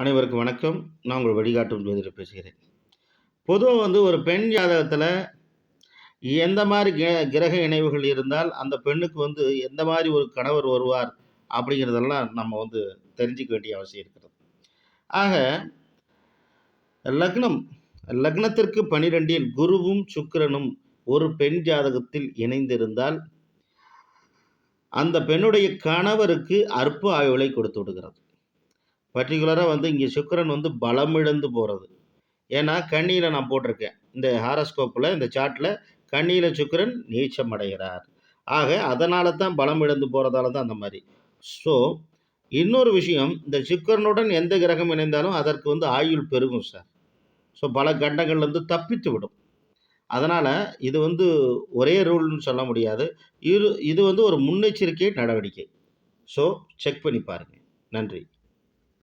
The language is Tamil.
அனைவருக்கும் வணக்கம். நான் உங்கள் வழிகாட்டும் ஜோதிடர் பேசுகிறேன். பொதுவாக வந்து ஒரு பெண் ஜாதகத்தில் எந்த மாதிரி கிர கிரக இணைவுகள் இருந்தால் அந்த பெண்ணுக்கு வந்து எந்த மாதிரி ஒரு கணவர் வருவார் அப்படிங்கிறதெல்லாம் நம்ம வந்து தெரிஞ்சிக்க வேண்டிய அவசியம் இருக்கிறது. ஆக லக்னம் லக்னத்திற்கு பனிரெண்டில் குருவும் சுக்கிரனும் ஒரு பெண் ஜாதகத்தில் இணைந்திருந்தால் அந்த பெண்ணுடைய கணவருக்கு அற்ப ஆயுளை கொடுத்து விடுகிறது. பர்டிகுலராக வந்து இங்கே சுக்கிரன் வந்து பலமிழந்து போகிறது ஏன்னா கண்ணியில் நான் போட்டிருக்கேன். இந்த ஹாரஸ்கோப்பில் இந்த சார்ட்டில் கண்ணியில் சுக்கிரன் நீச்சம் அடைகிறார். ஆக அதனால தான் பலம் இழந்து போகிறதால தான் அந்த மாதிரி. ஸோ இன்னொரு விஷயம் இந்த சுக்கிரனுடன் எந்த கிரகம் இணைந்தாலும் அதற்கு வந்து ஆயுள் பெருகும் சார் ஸோ பல கண்டங்கள்லேருந்து தப்பித்து விடும். அதனால் இது வந்து ஒரே ரூல்னு சொல்ல முடியாது. இது இது வந்து ஒரு முன்னெச்சரிக்கை நடவடிக்கை. ஸோ செக் பண்ணி பாருங்கள் நன்றி.